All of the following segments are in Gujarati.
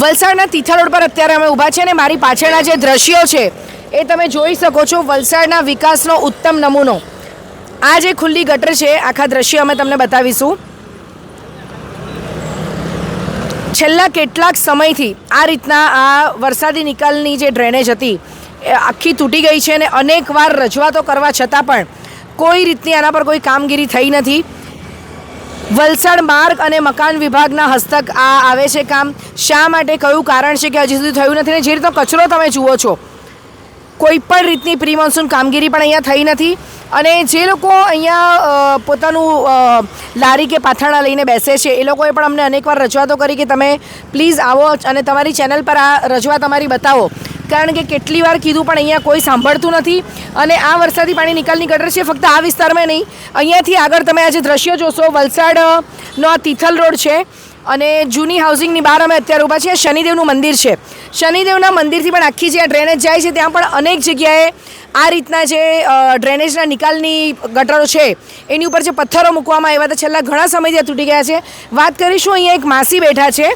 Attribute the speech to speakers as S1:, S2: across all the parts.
S1: વલસાડના તિથા રોડ પર અત્યારે અમે ઊભા છે અને મારી પાછળના જે દ્રશ્યો છે, એ તમે જોઈ શકો છો વલસાડના વિકાસનો ઉત્તમ નમૂનો. આ જે ખુલ્લી ગટર છે, આખા દ્રશ્ય અમે તમને બતાવીશું. છેલ્લા કેટલાક સમયથી આ રીતના આ વરસાદી નિકાલની જે ડ્રેનેજ હતી, એ આખી તૂટી ગઈ છે અને અનેકવાર રજૂઆતો કરવા છતાં પણ કોઈ રીતની આના પર કોઈ કામગીરી થઈ નથી. વલસાડ માર્ગ અને મકાન વિભાગના હસ્તક આ આવે છે કામ. શા માટે કયું કારણ છે કે હજી સુધી થયું નથી ને જે રીતનો કચરો તમે જુઓ છો? કોઈ પણ રીતની પ્રી મોન્સૂન કામગીરી પણ અહીંયા થઈ નથી અને જે લોકો અહીંયા પોતાનું લારી કે પાથરણા લઈને બેસે છે, એ લોકોએ પણ અમને અનેકવાર રજૂઆતો કરી કે તમે પ્લીઝ આવો અને તમારી ચેનલ પર આ રજૂઆત અમારી બતાવો. કારણ કે કેટલી વાર કીધું પણ અહીંયા કોઈ સાંભળતું નથી અને આ વરસાદી પાણી નિકાલની ગટર છે, ફક્ત આ વિસ્તારમાં નહીં. અહીંયાથી આગળ તમે આજે દ્રશ્ય જોશો વલસાડનો આ તિથલ રોડ છે અને જૂની હાઉસિંગની બહાર અમે અત્યારે ઊભા છીએ. શનિદેવનું મંદિર છે. શનિદેવના મંદિરથી પણ આખી જે આ ડ્રેનેજ જાય છે, ત્યાં પણ અનેક જગ્યાએ આ રીતના જે ડ્રેનેજના નિકાલની ગટરો છે, એની ઉપર જે પથ્થરો મૂકવામાં આવ્યા હતા, છેલ્લા ઘણા સમયથી તૂટી ગયા છે. વાત કરીશું, અહીંયા એક માસી બેઠા છે.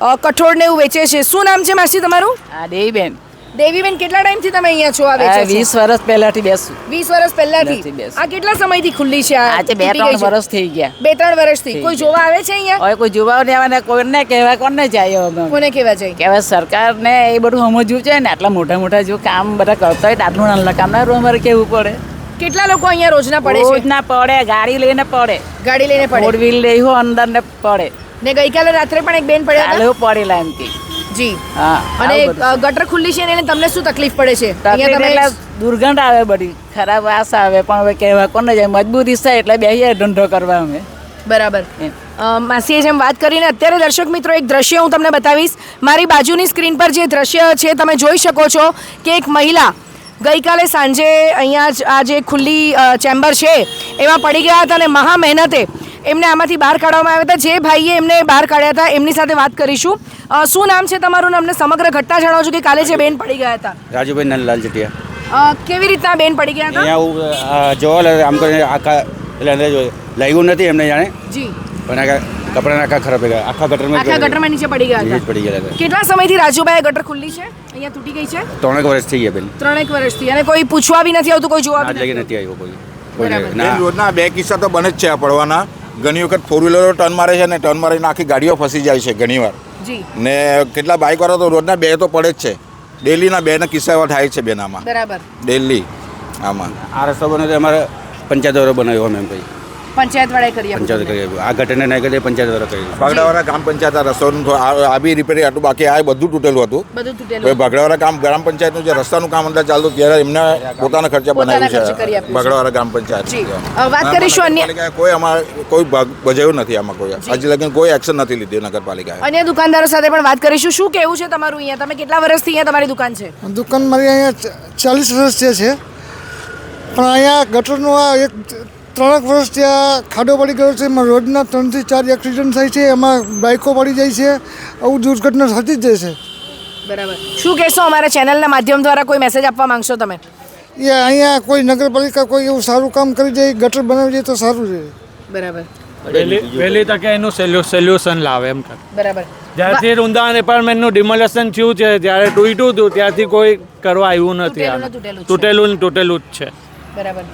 S1: કઠોળને એવું વેચે છે. શું નામ છે માસી તમારું?
S2: હા દેવીબેન.
S1: દેવીબેન કેટલા ટાઈમથી તમે અહીંયા છો આ
S2: આ
S1: વેચે છો?
S2: વીસ વર્ષ પહેલાથી બેસું.
S1: વીસ વર્ષ પહેલાથી? આ કેટલા સમયથી ખુલ્લી છે? આ
S2: આજે બે ત્રણ? વર્ષ થઈ ગયા.
S1: બે ત્રણ વર્ષથી?
S2: થી
S1: કોઈ જોવા આવે છે અહીંયા?
S2: હવે કોઈ જોવા ને આવે કોને કહેવા કોને જાય
S1: કોને કેવા જાય?
S2: કે સરકાર સરકારને એ બધું સમજવું છે ને આટલા મોટા મોટા જો કામ બધા કરતા હોય આટલું નાના કામ ના અમારે કેવું પડે?
S1: કેટલા લોકો અહીંયા રોજના પડે
S2: રોજ
S1: છે?
S2: ના પડે ગાડી લઈને પડે.
S1: ગાડી લઈને
S2: ફોર
S1: પડે
S2: વ્હીલ લઈ હો અંદર ને પડે.
S1: ને ગઈકાલે રાત્રે પણ એક બેન પડ્યા હતા?
S2: પડેલા એમથી
S1: જી.
S2: હા
S1: અને ગટર ખુલ્લી છે ને તમને શું તકલીફ પડે છે? અહીંયા તમે
S2: દુર્ગંધ આવે બધી. ખરાબ વાસ આવે પણ હવે કહેવા કોને જાય? મજબૂરી છે એટલે બેહીએ ધંધો કરવા અમે.
S1: બરાબર. માસીએ જેમ વાત કરીને અત્યારે દર્શક મિત્રો એક દ્રશ્ય હું તમને બતાવીશ. મારી બાજુની સ્ક્રીન પર જે દ્રશ્ય છે તમે જોઈ શકો છો કે એક મહિલા ગઈકાલે સાંજે અહીંયા આ જે ખુલ્લી ચેમ્બર છે એમાં પડી ગયા હતા અને મહા મહેનતે એમને આમાંથી બહાર કાઢવામાં આવ્યા હતા. જે ભાઈએ એમને બહાર કાઢ્યા હતા એમની સાથે વાત કરીશું. શું નામ છે તમારું? ને અમને સમગ્ર ઘટના જણાવજો છો કે કાલે જે બેન પડી ગયા હતા.
S3: રાજુભાઈ નંદલાલ જટિયા.
S1: કેવી રીતના બેન પડી ગયા હતા?
S3: અહીંયા આવું જોવા આમ કરીને આખા એટલે અંદર લાગ્યું નથી એમને જાણે.
S1: જી.
S3: પણ આખા કપડાના આખા ખરાબ થઈ ગયા. આખા ગટરમાં
S1: આખા ગટરમાં નીચે પડી ગયા
S3: જ
S1: હતા.
S3: પડી ગયા હતા.
S1: કેટલા સમયથી રાજુભાઈ ગટર ખુલ્લી છે? અહીંયા તૂટી ગઈ છે?
S3: ત્રણેક વર્ષ થઈ ગયા પેલી.
S1: ત્રણેક વર્ષથી. અને કોઈ પૂછવા બી નથી આવતું કોઈ જોવા બી નથી
S3: આવ્યું કોઈ. ના.
S4: રોજના બે કિસ્સા તો બને જ છે આ પડવાના. ઘણી વખત ફોર વ્હીલરો ટર્ન મારે છે ને ટર્ન મારીને આખી ગાડીઓ ફસી જાય છે ઘણીવાર.
S1: વાર
S4: ને કેટલા બાઇક વાળા તો રોજના બે તો પડે જ છે. ડેલીના બેના કિસ્સા થાય છે બેનામાં.
S1: બરાબર.
S4: ડેલી. આમાં.
S3: આ રસ્તો બને તો અમારે પંચાયત બનાવ્યો અમે ભાઈ
S1: પંચાયત વાળાએ કરી
S3: પંચાયત કરી. આપ્યું. આ ઘટને નહીં કરી પંચાયત વાળો કરી
S4: ભાગડાવાળા ગ્રામ પંચાયત આ રસ્તાનું થોડું આ- આ બી રિપેરિંગ હતું બાકી આ બધું તૂટેલું હતું.
S1: બધું
S4: હવે
S1: તૂટેલું
S4: ભાગડાવાળા ગામ ગ્રામ પંચાયતનું જે રસ્તાનું કામ અંદર ચાલતું ત્યારે એમને પોતાના ખર્ચા
S1: પોતાના
S4: બનાવ્યું
S1: ખર્ચે કરી
S4: છે
S1: આપ્યું છે.
S4: ભાગડાવાળા ગ્રામ પંચાયત.
S1: જી. અ, વાત કરીશું અન્ય-
S4: નગરપાલિકાએ કોઈ અમારે કોઈ ભાગ ભજવ્યું નથી આમાં કોઈ. હજી લગી કોઈ એક્શન નથી લીધી નગરપાલિકાએ.
S1: અન્ય દુકાનદારો સાથે પણ વાત કરીશું. શું કેવું છે તમારું અહીંયા? તમે કેટલા વર્ષથી અહીંયા તમારી દુકાન છે?
S5: દુકાન મારી અહીંયા ચાલીસ વર્ષ જે છે. પણ અહીંયા ગટરનું આ એક ત્રણેક વર્ષ ત્યાં ખાડો પડી ગયો છે. એમાં રોજના ત્રણથી ચાર એક્સિડન્ટ થાય છે. એમાં બાઇકો પડી જાય છે. આવું દુર્ઘટના થતી જ જાય છે.
S1: બરાબર. શું કહેશો અમારા ચેનલના માધ્યમ દ્વારા કોઈ મેસેજ આપવા માંગશો તમે?
S5: એ અહીંયા કોઈ નગરપાલિકા કોઈ એવું સારું કામ કરી જાય ગટર બનાવી જાય તો સારું છે
S1: બરાબર.
S6: વહેલી તકે એનું સોલ્યુશન લાવે એમ કર
S1: બરાબર.
S6: જ્યારથી વૃંદાવન એપાર્ટમેન્ટનું ડિમોલેશન થયું છે જ્યારે તૂટ્યું હતું ત્યારથી કોઈ કરવા આવ્યું નથી
S1: તૂટેલું તૂટેલું જ છે. બરાબર.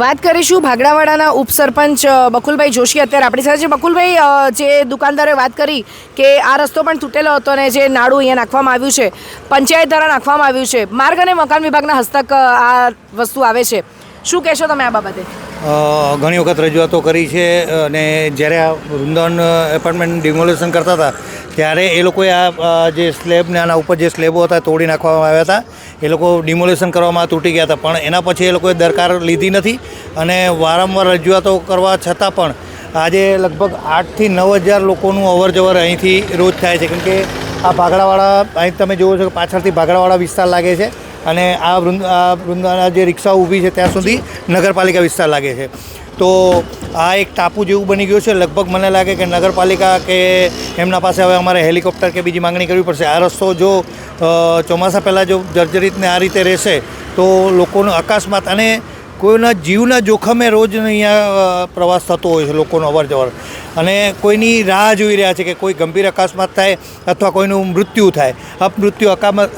S1: વાત કરીશું ભાગડાવાડાના ઉપસરપંચ બકુલભાઈ જોશી. અત્યારે આપણી સાથે છે. બકુલભાઈ જે દુકાનદારે વાત કરી કે આ રસ્તો પણ તૂટેલો હતો અને જે નાડું અહીંયા નાખવામાં આવ્યું છે, પંચાયત દ્વારા નાખવામાં આવ્યું છે, માર્ગ અને મકાન વિભાગના હસ્તક આ વસ્તુ આવે છે. શું કહેશો તમે આ બાબતે?
S7: ઘણી વખત રજૂઆતો કરી છે અને જ્યારે આ વૃંદાવન એપાર્ટમેન્ટ ડિમોલેશન કરતા હતા, ત્યારે એ લોકોએ આ જે સ્લેબને આના ઉપર જે સ્લેબો હતા તોડી નાખવામાં આવ્યા હતા. એ લોકો ડિમોલેશન કરવામાં તૂટી ગયા હતા. પણ એના પછી એ લોકોએ દરકાર લીધી નથી અને વારંવાર રજૂઆતો કરવા છતાં પણ આજે લગભગ આઠથી નવ હજાર લોકોનું અવરજવર અહીંથી રોજ થાય છે. કેમ કે આ ભાગડાવાળા અહીં તમે જુઓ છો કે પાછળથી ભાગડાવાળા વિસ્તાર લાગે છે. અને આ વૃંદ આ વૃંદાના જે રિક્ષાઓ ઊભી છે ત્યાં સુધી નગરપાલિકા વિસ્તાર લાગે છે. તો આ એક ટાપુ જેવું બની ગયું છે. લગભગ મને લાગે કે નગરપાલિકા કે એમના પાસે હવે અમારે હેલિકોપ્ટર કે બીજી માંગણી કરવી પડશે. આ રસ્તો જો ચોમાસા પહેલાં જો જર્જરિતને આ રીતે રહેશે, તો લોકોનો અકસ્માત અને કોઈના જીવના જોખમે રોજ અહીંયા પ્રવાસ થતો હોય છે લોકોનો અવર જવર અને કોઈની રાહ જોઈ રહ્યા છે કે કોઈ ગંભીર અકસ્માત થાય અથવા કોઈનું મૃત્યુ થાય. અપમૃત્યુ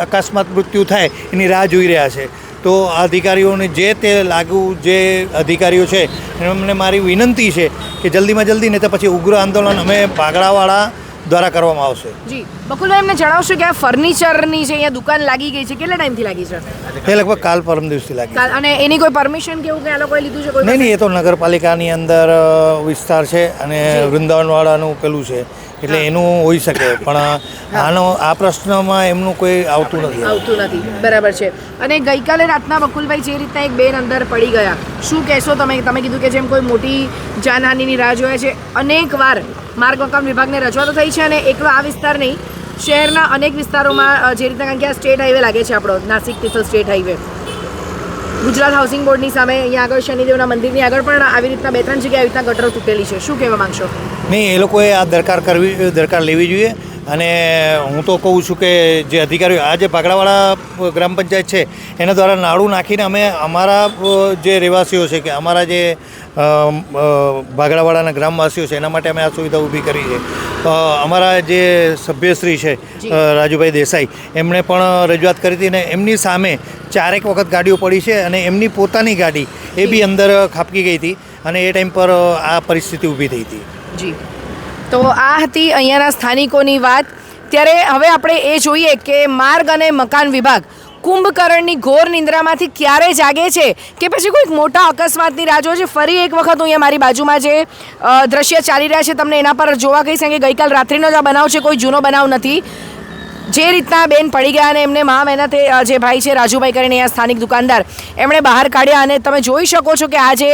S7: અકસ્માત મૃત્યુ થાય એની રાહ જોઈ રહ્યા છે. તો અધિકારીઓને જે તે લાગુ, જે અધિકારીઓ છે એમને મારી વિનંતી છે કે જલ્દીમાં જલ્દી, નહીં તો પછી ઉગ્ર આંદોલન અમે ભાગડાવાળા દ્વારા કરવામાં આવશે.
S1: જી બકુલભાઈ એમને જણાવશો કે આ ફર્નિચરની જે અહીંયા દુકાન લાગી ગઈ છે કેટલા ટાઈમથી લાગી છે?
S7: એ લગભગ કાલ પરમ દિવસથી લાગી
S1: કાલ- અને એની કોઈ પરમિશન કે એવું કે આ લોકોએ લીધું છે કોઈ
S7: નહીં નહીં એ તો નગરપાલિકાની અંદર વિસ્તાર છે અને વૃંદાવનવાળાનું પેલું છે એટલે એનું હોઈ શકે પણ આનો આ પ્રશ્નમાં એમનું કોઈ આવતું નથી.
S1: આવતું નથી બરાબર છે. અને ગઈકાલે રાતના બકુલભાઈ જે રીતના એક બેન અંદર પડી ગયા. શું કહેશો તમે? તમે કીધું કે જેમ કોઈ મોટી જાનહાનિની રાહ જોયા છે. અનેક વાર માર્ગ મકાન વિભાગને રજૂઆતો થઈ છે અને એકલો આ વિસ્તાર નહીં શહેરના અનેક વિસ્તારોમાં જે રીતના કારણ કે આ સ્ટેટ હાઈવે લાગે છે આપણો, Nashik Tithal state highway. Gujarat housing બોર્ડની સામે અહીંયા આગળ શનિદેવના મંદિરની આગળ પણ આવી રીતના બે ત્રણ જગ્યાએ આવી રીતના ગટરો તૂટેલી છે. શું કહેવા માંગશો?
S7: નહીં, એ લોકોએ આ દરકાર કરવી, દરકાર લેવી જોઈએ. અને હું તો કહું છું કે જે અધિકારીઓ આ જે ભાગડાવાળા ગ્રામ પંચાયત છે એના દ્વારા નાડું નાખીને અમે અમારા જે રહેવાસીઓ છે કે અમારા જે ભાગડાવાળાના ગ્રામવાસીઓ છે એના માટે અમે આ સુવિધા ઊભી કરી છે. અમારા જે સભ્યશ્રી છે રાજુભાઈ દેસાઈ એમણે પણ રજૂઆત કરી હતી ને એમની સામે ચારેક વખત ગાડીઓ પડી છે અને એમની પોતાની ગાડી એ બી અંદર ખાપકી ગઈ હતી અને એ ટાઈમ પર આ પરિસ્થિતિ ઊભી થઈ હતી.
S1: જી. તો આ હતી અહીંયાના સ્થાનિકોની વાત. ત્યારે હવે આપણે એ જોઈએ કે માર્ગ અને મકાન વિભાગ કુંભકર્ણની ઘોર નિંદ્રામાંથી ક્યારે જાગે છે કે પછી કોઈક મોટા અકસ્માતની રાહ જોવે છે? ફરી એક વખત હું અહીંયા મારી બાજુમાં જે દ્રશ્ય ચાલી રહ્યા છે તમને એના પર જોવા કહીશ કે ગઈકાલ રાત્રિનો જ આ બનાવ છે, કોઈ જૂનો બનાવ નથી. જે રીતના બેન પડી ગયા અને એમને મહા મહેનતે જે ભાઈ છે, રાજુભાઈ કરીને અહીંયા સ્થાનિક દુકાનદાર એમણે બહાર કાઢ્યા અને તમે જોઈ શકો છો કે આ જે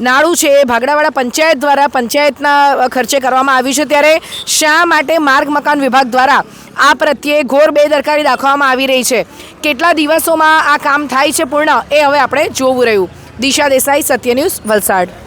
S1: નાળું છે એ ભાગડાવાળા પંચાયત દ્વારા પંચાયતના ખર્ચે કરવામાં આવ્યું છે. ત્યારે શા માટે માર્ગ મકાન વિભાગ દ્વારા આ પ્રત્યે ઘોર બેદરકારી દાખવવામાં આવી રહી છે? કેટલા દિવસોમાં આ કામ થાય છે પૂર્ણ? એ હવે આપણે જોવું રહ્યું. દિશા દેસાઈ, સત્ય ન્યૂઝ, વલસાડ.